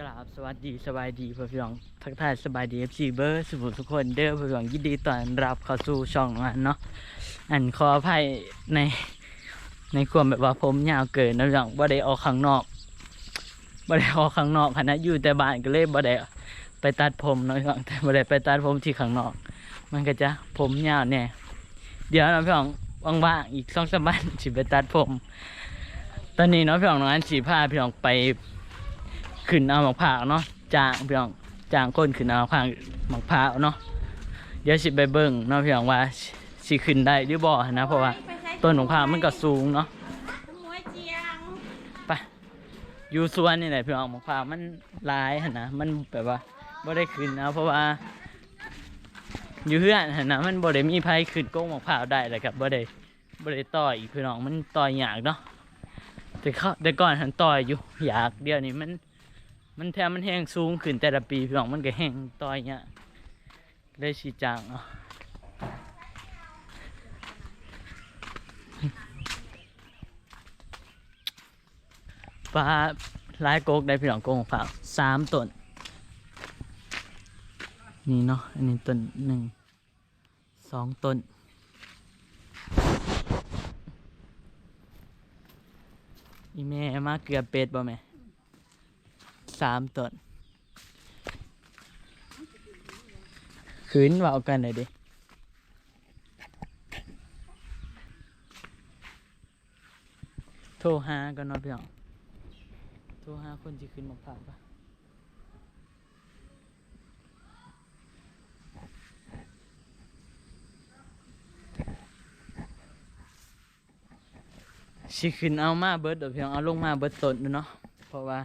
กราบสวัสดีสบายดีเพื่อนพี่น้องทักทายสบายดีเอฟซีเบอร์สุทุกคนเด้อเพื่อนพี่น้องยินดีต้อนรับเข้าสู่ช่องอันเนาะอันขออภัยในในความแบบว่าผมยาวเกินนะพี่น้องบ่ได้ออกข้างนอกบ่ได้ออกข้างนอกคณะอยู่แต่บ้านก็เลยบ่ได้ไปตัดผมนะพี่น้องแต่บ่ได้ไปตัดผมที่ข้างนอก มันก็จะผมยาวแน่เดี๋ยวนะพี่น้องว่างๆอีกสองสามวันสิไปตัดผม ตอนนี้เนาะพี่น้องน้องอันสีผ้าพี่น้องไป ขึ้นเอาหมากผาเนาะจางพี่น้องจางก้นขึ้นเอาหมากผาหมากผาเนาะเดี๋ยวสิไปเบิ่งเนาะพี่น้องว่าสิขึ้นได้หรือบ่นะเพราะว่าต้นหมากผามันก็สูงเนาะมวยเจียงไปอยู่สวนนี่แหละพี่น้องหมากผามันหลายหั่นนะมันแบบว่าบ่ได้ขึ้นเอาเพราะว่าอยู่เฮือนหั่นนะมันบ่ได้มีไผขึ้นโก้งหมากผาได้เลยครับบ่ได้บ่ได้ต่อยพี่น้องมันต่อยยากเนาะแต่เขาแต่ก่อนหันต่อยอยู่อยากเดี๋ยวนี้มัน มันแทมมันแห้งสูงขึ้นแต่ละปีพี่น้องมันก็แห้งต่อยเนี่ยเลยชีจางเนาะปลาลายโกกได้พี่น้องโกงฝากสามต้นนี่เนาะอันนี้ต้นหนึ่งสองต้นอีแม่มาเกลือเป็ดบ่แม่ สามต้นขืนว่าเอากันหน่อยดิโทรหากันเนาะพี่น้องโทรหาคนที่ขึ้นมาผ่านปะสิขึ้นเอามาเบิดเดี๋ยวพี่น้องเอาลงมาเบิดต้นด้อเนาะเพราะว่า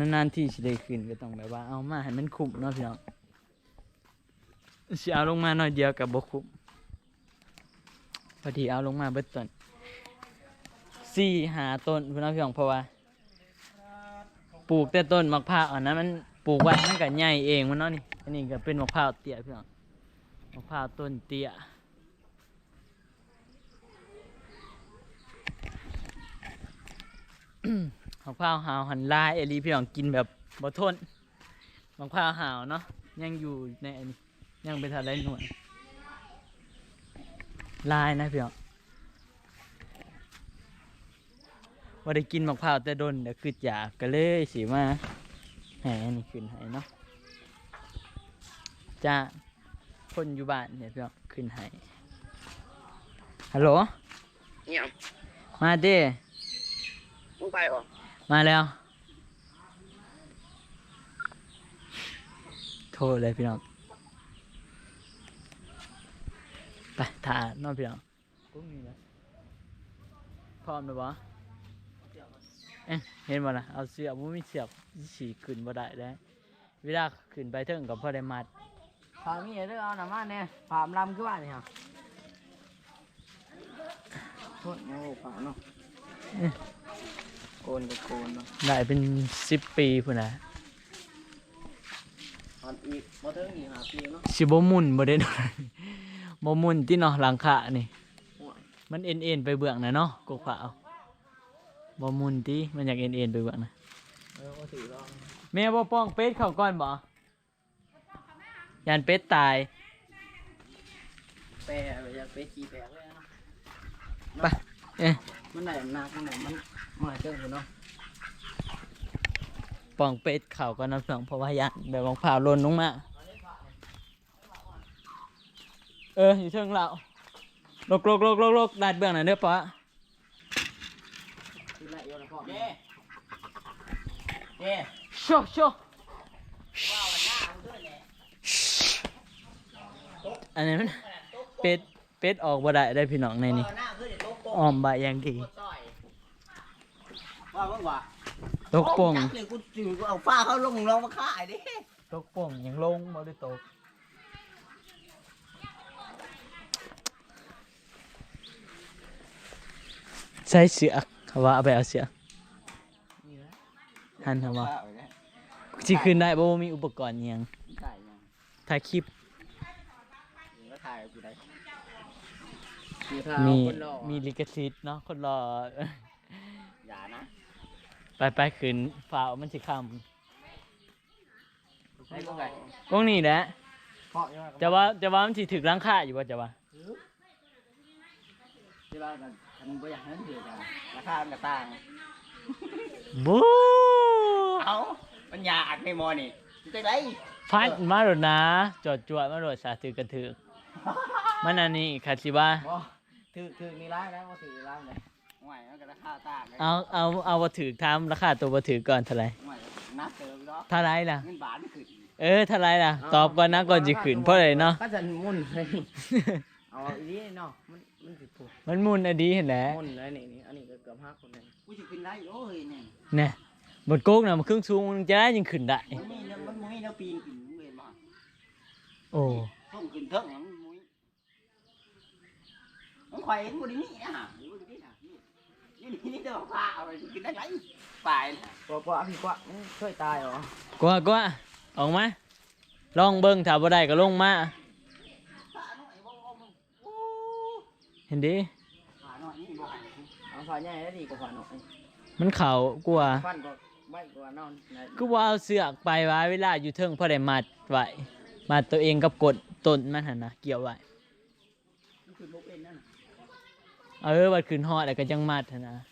นานๆที่สิได้ขึ้นก็ต้องแบบว่าเอามาให้มันคุ้มเนาะพี่น้องสิเอาลงมาหน่อยเดียวกับบกคุ้มพอดีเอาลงมาเบิดต้นสี่หาต้นพี่น้องพี่น้องเพราะว่าปลูกแต่ต้นมะพร้าวอันนั้นมันปลูกไว้มันก็ใหญ่เองมันเนาะนี่อันนี้ก็เป็นมะพร้าวเตี้ยพี่น้องมะพร้าวต้นเตี้ยมะพร้าวหาวหันลายเอหลีพี่น้องกินแบบบ่ทนมะพร้าวหาวเนาะยังอยู่ในอันนี้ยังเป็นทะเลหน่วยลายนะพี่น้องว่าได้กินมะพร้าวแต่โดนเดี๋ยวคืออยากก็เลยสิมาแหอันนี้ขึ้นให้เนาะจ้าคนอยู่บ้านเนี่ยพี่น้องขึ้นให้ฮัลโหลเนี่ยมาเด้มึงไปเหรอ มาแล้วโทรเลยพี่น้องไปถ่ายน้องพี่น้องกุ้งมีแล้วพร้อมแล้วบ่เอ๊ะเห็นบ่ล่ะเอาเสียบบ่มีเสียบสีขึ้นบ่ได้ได้เวลาขึ้นไปเทิงกับพ่อได้มัดพามีเรื่องเอาหน่ามาเนี่ยพามลำขึ้นบ้านเนี่ยครับโทษโอ้เปล่าเนาะ โกนก็โกนเนาะได้เป็นสิบปีพุ่นนะตอนอีกมาถึงอีกหาปีเนาะสิบ่หมุนบ่ได้ดอกบ่หมุนที่เนาะหลังคานี่โอ้ยมันเอ็นเอ็นๆไปเบื้องนะเนาะกกขาวบ่หมุนติมันอยากเอ็นเอ็นๆไปเบื้องนะเออก็ถือลองแม่บ่ป้องเป็ดเข้าก่อนบ่ยานเป็ดตาย แปรไปจะไปขี่แปรเลยเนาะไปเอ๊ะมันได้หนักมันได้มัน มาเจอกูเนาะป้องเป็ดเข้าก่อนนะพี่น้องเพราะว่ายานแบบของผ่าหล่นลงมาเอออยู่เชิงเราลกลกลกลกลกดาดเบื้องหน่อยเด้อปะคือไรอยู่นะพ่อเย้เย้โชโชอันนี้มันเป็ดเป็ดออกบ่ได้ได้พี่น้องในนี้หน้าคือเดี๋ยวโต๊ะโป่งอ้อมใบอย่างดี ซอยว่าเมื่อวานตกป่งจักเลยกูจืดกูเอาฟ้าเขาลงลองมาขายดิตกป่งยังลงบ่ได้ตกใส่เสือกเขาว่าเอาไปเอาเสือกหันทำว่าสิขึ้นได้บ่มีอุปกรณ์อิหยังถ่ายยังถ่ายคลิปก็ถ่ายกูได้มีคนรอมีลิขสิทธิ์เนาะคนรออย่านะ ไปไปขึ้นฝ่าวมันสิคได้ก็ไงำกงนี่แหละเพาะยังไงจะว่าจะว่ามันสิถึกหล้างค่าอยู่ว่าจะว่าที่ว่ากันคันบ่อยากให้มันถือกันราคามันก็ต่าง บูเอามันยากในมอนี่จะได้พัดมาโดดนะ จอดจวดมาโดดสาถือกระถือกมันอันนี้คาสิว่าบ่ถือถือนี่ร้ายนะบ่ถือร้ายเลย ห่วยมันก็ราคาต่างเลยเอาเอาเอาบ่ถือทำราคาตัวบ่ถือก่อนเท่าไหร่ห่วยนักเติมเนาะเท่าไหร่ล่ะ เงินบาทมันขึ้นเออเท่าไหร่ล่ะ ตอบก่อนนะก่อนสิขึ้นเพราะอะไรเนาะ ก็จะมุ่นเลยเอาอีนี้เนาะมันมันสิถูกมันมุนอดีเห็นแหละมุ่นเลยนี่นี่อันนี้ก็เกือบห้าคนเลยกูจะขึ้นได้โอ้ยเนี่ยเนี่ยบนโก๊กน่ะมันครึ่งสูงมันจะได้ยังขึ้นได้ มันมีเรื่องมันมีแนวปีนขึ้นเว้ยมาโอ้ส่งขึ้นเทิงมันมุ้ยมันข่อยเห็นบ่ได้นี่นะอยู่บ่ได้นะ นี่นี่นี่เด้อพาเอาไปกินได้ไงไปนะกว่ากว่าพี่กว่ามันช่วยตายเหรอกว่ากว่าออกมาลองเบิ่งถ้าบ่ได้ก็ลงมาเห็นดิขาหน่อยนี่บ่ให้เอาฝาใหญ่แล้วดีกว่าฝาหน่อยมันเข่ากลัวฟันก็ใบกว่านอนนะก็ว่าเอาเสือกไปไว้เวลาอยู่เทิงพอได้มัดไว้มัดตัวเองกับกดต้นมันหั่นนะเกี่ยวไว้มันคือบ่เป็นนั่นน่ะ เออวัดขึ้นฮอดแล้วก็จังมัดหั่นนะ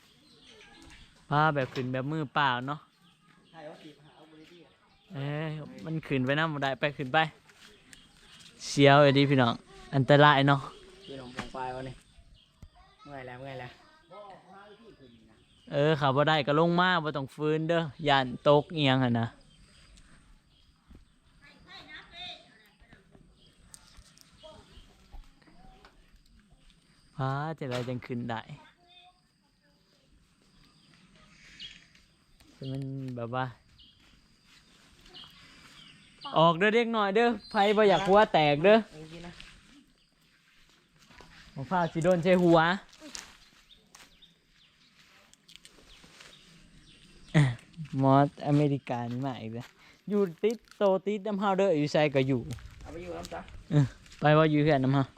พาแบบขึ้นแบบมือเปล่าเนาะใช่ว่าสิหาเอาบ่ได้ดีเอ้ยมันขึ้นไปน้ำบ่ได้ไปขึ้นไปเสียวไอ้ดิพี่น้องอันตรายเนาะพี่น้องปองปลายวะนี่เมื่อยแล้วเมื่อยแล้วเออขับบ่ได้ก็ลงมาบ่ต้องฟื้นเด้อย่านตกเอียงหั่นนะ พาจะได้จังขึ้นได้แต่มันแบบว่า ออกเด้อเด็กหน่อยเด้อไฟบ่อยากหัวแตกเด้อเอาจริงๆนะของฟ้าสิโดนใช้หัวอะมอสอเมริกานี่มาอีกแล้วอยู่ติดโตติดน้ำเฮาเด้ออยู่ใส่ก็อยู่เอาไปอยู่น้ำจ้ะไปว่าอยู่เฮือนน้ำเฮาเ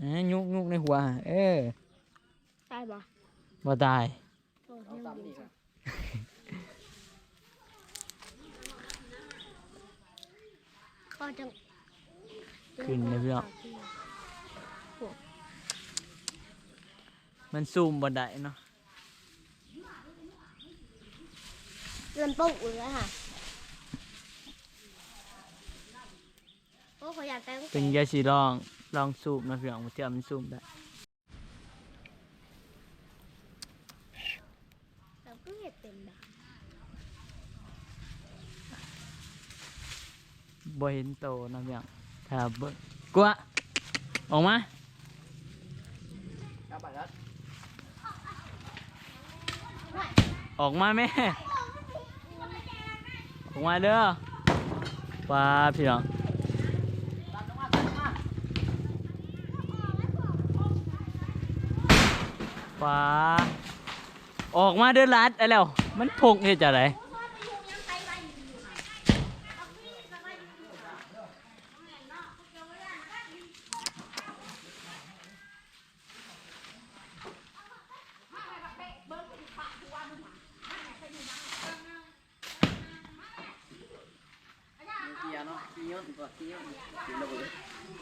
อ้ยยุกยุกในหัว เออได้ปะบ่ตาย โอ้เอายตามนี่ครับก็จะขึ้นเลยพี่น้อง มันซูมบ่ได้เนาะเริ่มปุ๊บเลยค่ะโอ้ขออยากแต่งเป็นยาสีลอง ลองซูมนะพี่น้องว่าเทียมมันซูมได้แต่ก็เห็นเป็นนะบ่เห็นโตนะพี่น้องถ้าเบิ่งกว่าออกมากลับไปแล้วออกมาแม่ออกมาเด้อป้าพี่น้อง ตามลงมาตามลงมา ป้าออกมาเด้อลัดอะไรแล้ว มันพกเฮ็ดจังไดมีเกียร์เนาะเกียร์ตัวเกียร์เกียร์ระเบิด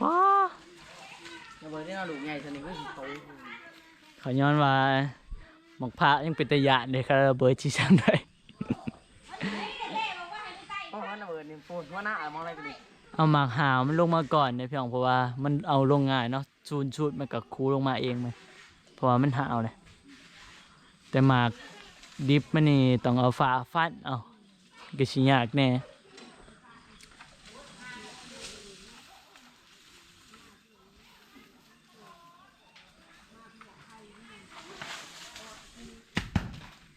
ป้าระเบิดที่เราลูกใหญ่สนิทก็สิโต เขาย้อนว่าหมกพระยังเป็นตะยานเลยครับระเบิดที่ซ้ำได้เพราะว่าระเบิดนี่ปูนหัวหน้าอะมองอะไรกันดิเอาหมากหาวมันลงมาก่อนเนี่ยพี่น้องเพราะว่ามันเอาลงง่ายเนาะชูนชุดมันกับคูลงมาเองไหมเพราะว่ามันหาวเลยแต่หมากดิบมันนี่ต้องเอาฝาฟัดเอาก็ชิยากแน่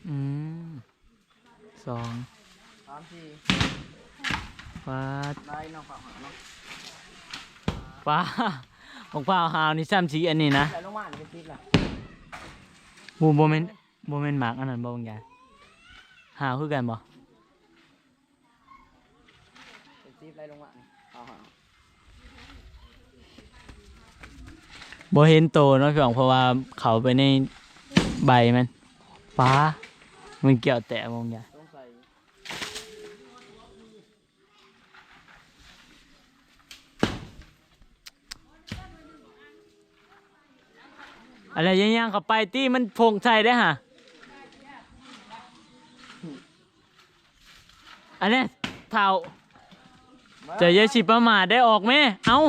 อืมสอง สามสี่ ฟาดได้เนาะฝากหาเนาะฟ้าของฟ้าหาวนี่ซ้ำสีอันนี้นะแต่ลงมานี่เป็นทิศล่ะบูโมเมนโมเมนหมากอันนั้นบ่บางอย่างหาวคือกันบ่เป็นทิศไรลงมานี่เอาหาบ่เห็นโตเนาะพี่น้องเพราะว่าเขาไปในใบมันฟ้ามึงเกี่ยวแต่มองยาต้องใส่ อะไรยังยังเข้าไปตี้มันพงใส่ได้อฮะอันนี้เท่าเจะยายสิประมาทได้ออกไหมเอ้า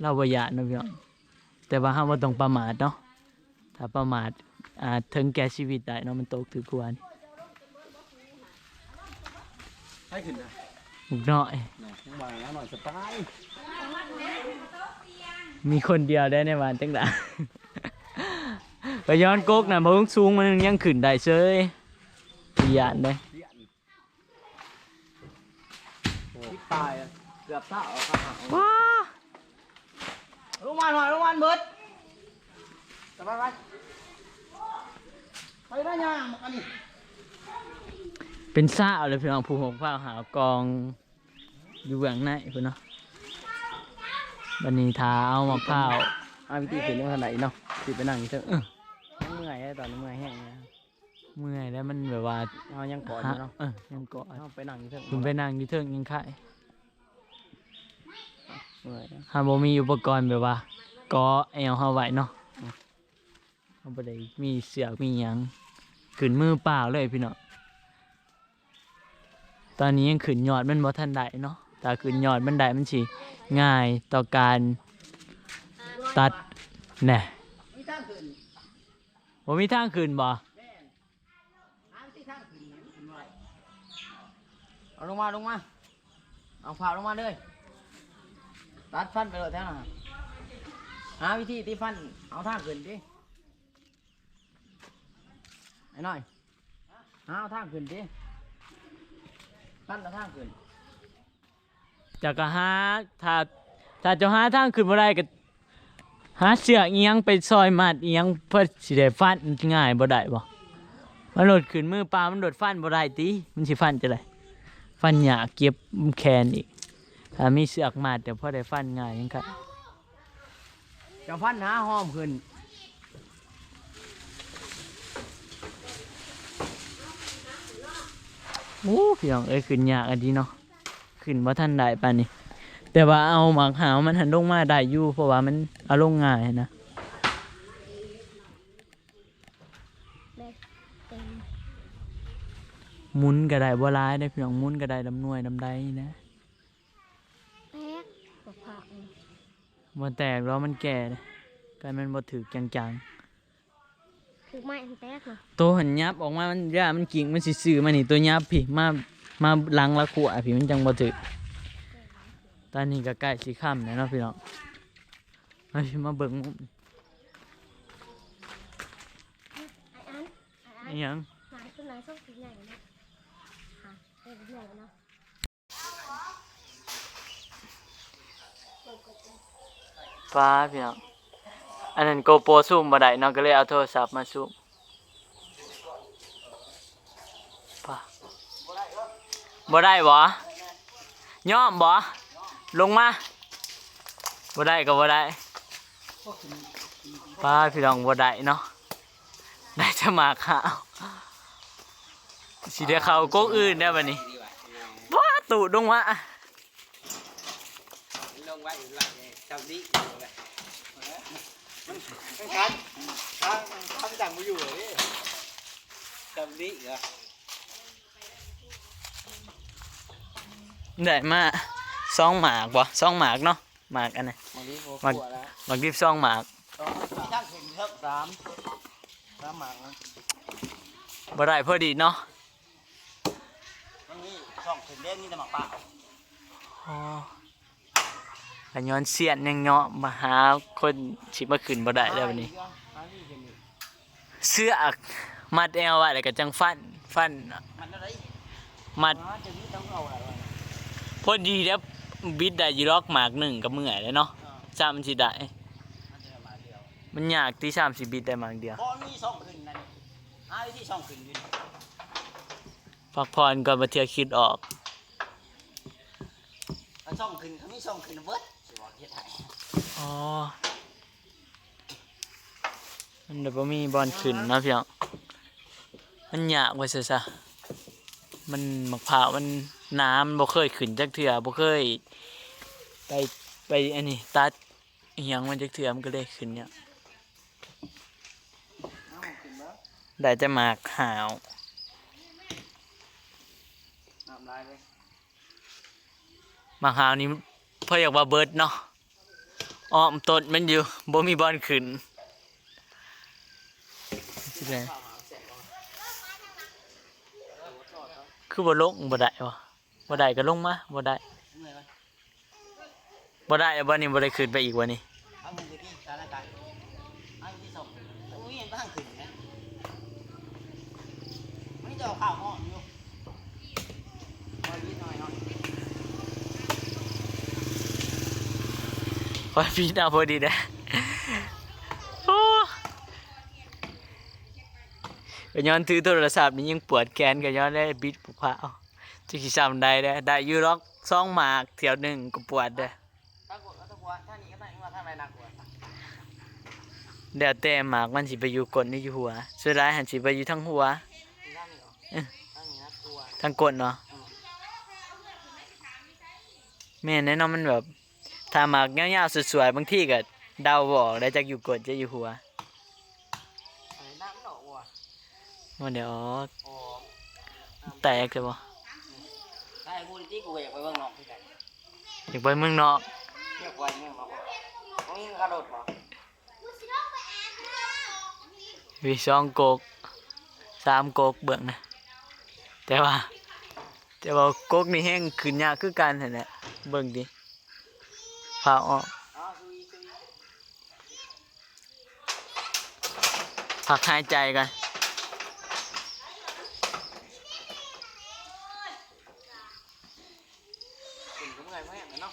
เราบ่ยานเนาะพี่น้องแต่ว่าห้ามว่าต้องประมาทเนาะถ้าประมาทอาจถึงแก่ชีวิตได้เนาะมันตกถือกวนให้ขึ้นนะบุกน้อยยังบ่แล้วหน่อยสบาย มีคนเดียวได้ในวันจังไดไปย้อนกกน่ะบ่สูงมันยังขึ้นได้เซยยานเด้เสียนโอ้ตายอะเกือบเท่าเอาข้าวว้าลงมาหน่อยลงมาเบิดสบายไปไปได้ยังอันนี้เป็นซ่าเลยพี่น้องผู้หกผ้าหากองอยู่เบื้องในพุ่นเนาะ บันนี้ท้าเอามะพร้าวอาวิธีขึ้นเรื่องขนาดเนาะสิไปนั่งอยู่เถอะยังเมื่อยอะตอนนี้เมื่อยแห้งนะเมื่อยแล้วมันแบบว่าเอายังก่อนอยู่เนาะเออยังเกาะเอาไปนั่งอยู่เถอะคุณไปนั่งอยู่เทิงยังไข่เมื่อยนะหาบ่มีอุปกรณ์แบบว่าเกาะแอวเฮาไว้เนาะเฮาบ่ได้มีเสือกมีหยังขึ้นมือเปล่าเลยพี่น้องตอนนี้ยังขึ้นยอดมันบ่ทันได้เนาะ ถ้าขึ้นยอดมันได้มันสิง่ายต่อการตัดแน่มีทางขึ้นบ่มีทางขึ้นบ่าขื่นขึ้นไว้เอาลงมาลงมา เอาผ่าลงมาเลย ตัดฟันไปเลยแท้น่ะหาวิธีที่ฟัน เอาทางขึ้นดิไอ้น้อยหาเอาทางขึ้นดิฟันเอาทางขึ้น จากก็หาถ้าถ้าจะหาทางขึ้นบ่ได้ก็หาเสือกอีหยังไปซอยมัดอีหยังเพื่อสิได้ฟันง่ายบ่ได้บ่มันโดดขึ้นมือปลามันโดดฟันบ่ได้ติมันสิฟันจะได้ฟันหยาเก็บแขนอีกถ้ามีเสือกมัดเดี๋ยวพอได้ฟันง่ายจังครับจะฟันหาห้อมขึ้นโอ้พี่น้องเอ้ยขึ้นยากอันนี้เนาะ ขึ้นบ่ทันได้ปานนี้ แต่ว่าเอาหมากหาวมันหันลงมาได้อยู่เพราะว่ามันเอาลงง่ายนะเต็มหมุนก็ได้บ่ร้ายได้พี่น้องหมุนก็ได้ลำหน่วยลำใดนะแป๊กกับผักบ่แตกแล้วมันแก่เลยกลายมันบ่ถึกจังคือไม้อันแป๊กเนาะๆตัวหันยับออกมามันย่ามันกิ่งมันสิซื้อมานี่ตัวยับพี่มา มาหลังละขวดพี่มันจังบ่ถึกตอนนี้ก็ใกล้สิค่ำแล้วเนาะพี่น้องมาพี่มาเบิ่งมุมอันไอ้อันอิหยังหลายต้นไม้ส้มสีใหญ่เนาะค่ะเออใหญ่เนาะฟ้าพี่น้องอันนั้น GoPro ซูมบ่ได้เนาะก็เลยเอาโทรศัพท์มาซูมฟ้า บ่ได้บ่ยอมบ่ลงมาบ่ได้ก็บ่ได้ฟ้าพี่น้องบ่ได้เนาะได้จะมาข้าวสิได้เข้ากกอื่นได้บัดนี้ว้าตูดลงมาลงไว้อยู่หลังเจ้าดิมันมันคันทางทางจังมาอยู่เลยเจ้าดิเหรอ ได้มาสองหมากบ่สองหมากเนาะหมากอันนี้มันนี่โอ้มันปวดแล้วหมากดิบสองหมากตอนที่ช่างเห็นเทิบสามสามหมากนะบ่ได้พอดีเนาะมันนี่ช่องเห็นเล่นนี่แต่หมากเปล่าอ๋ออันย้อนเสียนยังเนาะมาหาคนสิมาขึ้นบ่ได้แล้ววันนี้อันนี้เห็นนี่เสื้ออักมัดแอวไว้แล้วก็จังฟันฟันมันอะไรมัด พอดีแล้วบิดได้อยู่ล็อกหมากหนึ่งก็เมื่อยเลยเนาะอ่าซ้ำสิได้มันจะมาเดียวมันยากที่ซ้ำสิบิดได้หมากเดียวบอลมีช่องขึ้นนั่นหาวิธีช่องขึ้นอยู่นี่พักพรก่อนมาเที่ยวคิดออกอันช่องขึ้นเขามีช่องขึ้นเบิดสิว่าเฮ็ดให้อ๋อมันเดี๋ยวบ่มีบอลขึ้นเนาะพี่น้องมันยากไว้ซะซะมันมะพร้าวมัน น้ำบ่เคยขึ้นจักเทื่อบ่เคย ไปไปอันนี้ตัดอิหยังมันจักเทื่อมันก็เลยขึ้นเนี่ยได้จะหมากหาวหมากหาวนี่เพ่ออยากว่าเบิร์ดเนาะอ้อมต้นมันอยู่บ่มีบอลขึ้นสิได้ข้าวหาแสงก่อนคือบ่ลงบ่ได้วะ บ่ได้ก็ลงมาบ่ได้เหนื่อยบ่ได้บ่นี่บ่ได้ขึ้นไปอีกวะนี่เอามือไปที่สายขึ้นไปอาข้าวหม้ออยู่หน่อยนิดหน่อยหน่อยพี่าพอดีนะโอ้ก็ย้อนถือโทรศัพท์นี่ยังปวดแขนก็ย้อนได้บิดปุกพ้าว จะสิซ้ำได้เด้อได้อยู่ล็อกสองหมากเที่ยวหนึงก็ปวดเด้อถ้ากดก็ต้องกลัวถ้านี้ก็ได้ว่าถ้าอะไรหนักกว่าเดี๋ยวแต่หมากมันสิไปอยู่กดนี่อยู่หัว สุดท้ายหันสิไปอยู่ทั้งหัวที่ด้านนี้เหรอเอ๊ะด้านนี้นะกลัวทั้งกดเนาะอืมแม่นแน่นอนมันแบบถ้าหมากยาวๆสวยๆบางทีก็เดาบออกได้จากอยู่กดจะอยู่หัวอะไรน้ำมันออกว่ะว่าเดี๋ยวโอ้แตกจะบ่ได้กู ที่กูอยากไปเบิ่งนองที่ไหนอยากไปเมืองนอกเรียกว่าเมืองน้องตรงนี้กระโดดป่ะวิสองกกสามกกเบิ่งนะแต่ว่าแต่ว่ากกนี่แห้งขึ้นยากคือกันหั่นแหละเบิ่งดิพาออกพักหายใจกัน ขึ้นก็เมื่อยเมื่อยเนาะ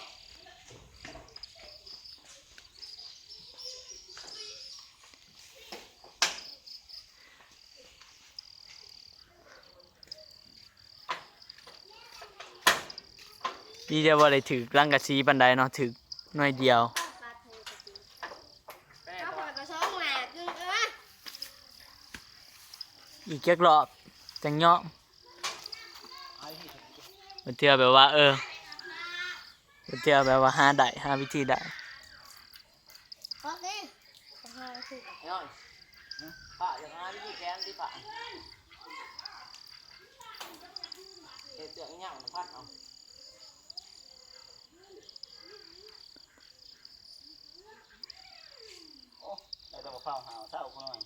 ดีเดียวบ่ได้ถือรังกะสีปันไดเนาะถือหน่อยเดียวปลาทูกเกระช่องหลกกึ่งเอ้ยอีกแค่รอบจังยอมเอาที่มันเที่ยวแบบว่า เออมันเที่ยวแบบว่าหาได้หาวิธีได้ขอสิขอให้ถูกน้อยผ่าอย่างนั้นที่แขนที่ผ่าเดี๋ยวเตือนเงี้ยมันพัดเอา อ้แต่ต้องเข้าหาเศร้ากูหน่อย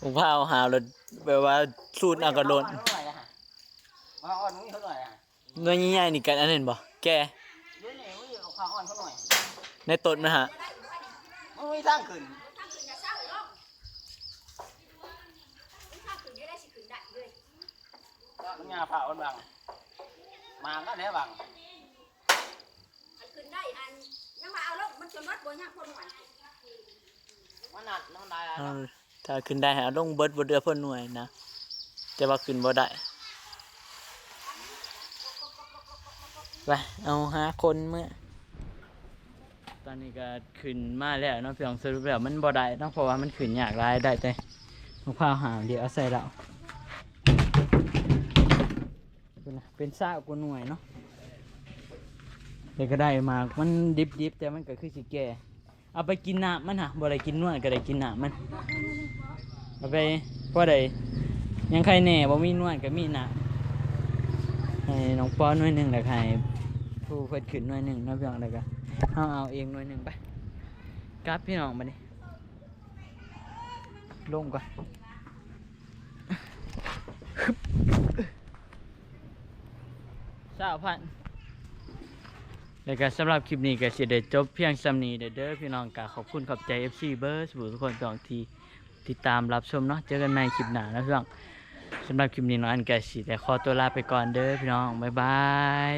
ผมพาเอาหาแล้วแบบว่าสูตรอากาศร้อนมาอ่อนมึงเท่าไหร่อะเนื้อใหญ่ๆนี่กันอันนั้นบ่แกเดี๋ยวนี้มึงเอาข้าวอ่อนเขาหน่อยในต้นนะฮะมึงไม่สร้างขึ้นมึงงาผ่าอ่อนบังมาก็แล้วบัง ขึ้นได้อันยังมาเอาลงมัน จนวัดบ่ยังคนหวานมันหนักน้ำลายเอาถ้าขึ้นได้หาลงเบิดบ่เดือเพิ่นหน่วยนะแต่ว่าขึ้นบ่ได้ไปเอาหาคนเมื่อ ตอนนี้ก็ขึ้นมาแล้วเนาะพี่น้องสรุปแล้วมันบ่ได้เนาะเพราะว่ามันขึ้นยากหลายได้แต่มะพร้าวหามเดี๋ยวเอาใส่เราเป็นนะเป็นซากกว่าหน่วยเนาะ เดี๋ยก็ได้มากมันดิบๆแต่มันก็คือสิแก่ เอาไปกินน้ำมันฮะบ่ได้กินนวดก็ได้กินน้ำมัน เอาไปพ่อได้ยังใครแหน่บ่มีนวดก็มีน้ำให้น้องป้อนหน่วยหนึ่งแล้วให้ผู้เพิ่นขึ้นหน่วยหนึ่งนาะพี่น้องแล้วก็เฮาเอาเองหน่วยหนึ่งไปกลับพี่น้องบัดนี้ลงก่อนสาวพัน แล้วก็สำหรับคลิปนี้ก็สิได้จบเพียงสำนี้เด้อพี่น้องก็ขอบคุณขอบใจ FC เบอร์สบู่ทุกคนสองทีติดตามรับชมเนาะเจอกันใหม่คลิปหน้านะพี่น้องสำหรับคลิปนี้น้องอันก็สิแต่ขอตัวลาไปก่อนเด้อพี่น้องบ๊ายบาย